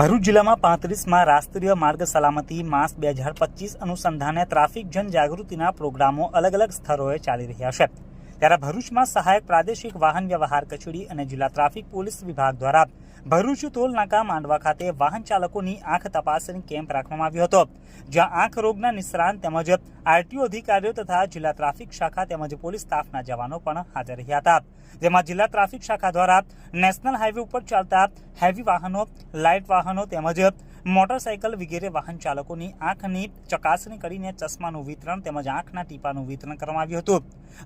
ભરૂચ જિલ્લામાં પાંત્રીસમાં રાષ્ટ્રીય માર્ગ સલામતી માસ બે હજાર પચીસ અનુસંધાને ટ્રાફિક જનજાગૃતિના પ્રોગ્રામો અલગ અલગ સ્થળોએ ચાલી રહ્યા છે. ત્યારે ભરૂચમાં સહાયક પ્રાદેશિક વાહન વ્યવહાર કચેરી અને જિલ્લા ટ્રાફિક પોલીસ વિભાગ દ્વારા ભરૂચ ટોલ માંડવા ખાતે વાહન ચાલકોની આંખ તપાસણી કેમ્પ રાખવામાં આવ્યો હતો, જ્યાં આંખ રોગના નિષ્ણાંત તેમજ આરટીઓ અધિકારીઓ તથા જિલ્લા ટ્રાફિક શાખા તેમજ પોલીસ સ્ટાફના જવાનો પણ હાજર રહ્યા હતા. જેમાં જિલ્લા ટ્રાફિક શાખા દ્વારા નેશનલ હાઈવે ઉપર ચાલતા હેવી વાહનો લાઇટ વાહનો તેમજ મોટરસાયકલ વગેરે વાહન ચાલકોની આંખની ચકાસણી કરીને ચશ્માનું વિતરણ તેમજ આંખના ટીપાનું વિતરણ કરવામાં આવ્યું હતું.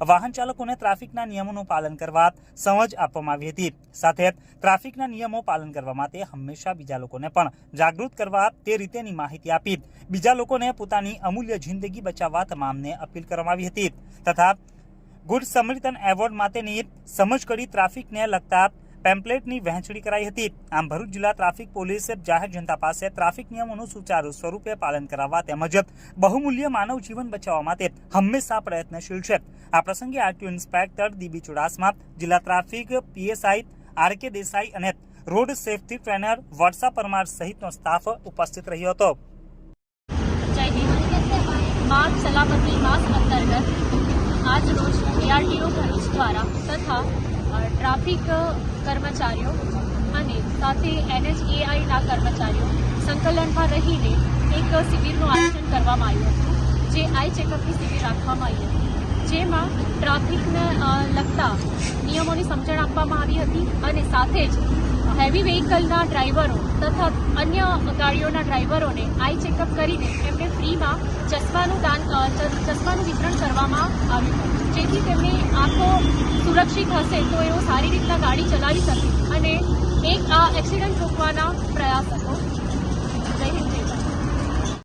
વાહન ચાલકોને ટ્રાફિકના નિયમોનું પાલન કરવા સમજ આપવામાં આવી હતી. સાથે ટ્રાફિકના નિયમો પાલન કરવા માટે હંમેશા બીજા લોકોને પણ જાગૃત કરવા તે રીતેની માહિતી આપી. બીજા લોકોને પોતાની અમૂલ્ય જિંદગી બચાવવા તમામને અપીલ કરવામાં આવી હતી. તથા ગુડ સમરિતન એવોર્ડ માટેની સમજ કરી ટ્રાફિકને લગતા પેમ્પલેટની વહેંચણી કરાઈ હતી. આમ ભરૂચ જિલ્લા ટ્રાફિક પોલીસે જાહેર જનતા પાસે ટ્રાફિક નિયમોનું સુચારુ સ્વરૂપે પાલન કરાવવા તેમજ બહુમૂલ્ય માનવ જીવન બચાવવા માટે હંમેશા પ્રયત્નશીલ છે. આ પ્રસંગે આરટીઓ ઇન્સ્પેક્ટર દીબી ચુડાસમા, જિલ્લા traffic PSI R K Desai અને road safety trainer Varsha Parmar સહિતનો સ્ટાફ ઉપસ્થિત રહ્યો હતો. માર્ગ સલામતી માસ અંતર્ગત આજ એઆરટીઓ ભરૂચ દ્વારા તથા ટ્રાફિક કર્મચારીઓ અને સાથે એનએચએઆઈના કર્મચારીઓ સંકલનમાં રહીને એક શિબિરનું આયોજન કરવામાં આવ્યું હતું, જે આઈ ચેકઅપની શિબિર રાખવામાં આવી હતી. જેમાં ટ્રાફિકને લગતા નિયમોની સમજણ આપવામાં આવી હતી અને સાથે જ હેવી વ્હીકલના ડ્રાઈવરો તથા અન્ય ગાડીઓના ડ્રાઈવરોને આઈ ચેકઅપ કરીને એમને ફ્રીમાં ચશ્માનું દાન ચશ્માનું વિતરણ કરવામાં આવ્યું હતું. જેથી તેમની આંખો સુરક્ષિત હશે તો એઓ સારી રીતના ગાડી ચલાવી શકે અને એક આ એક્સિડન્ટ રોકવાના પ્રયાસ હતો.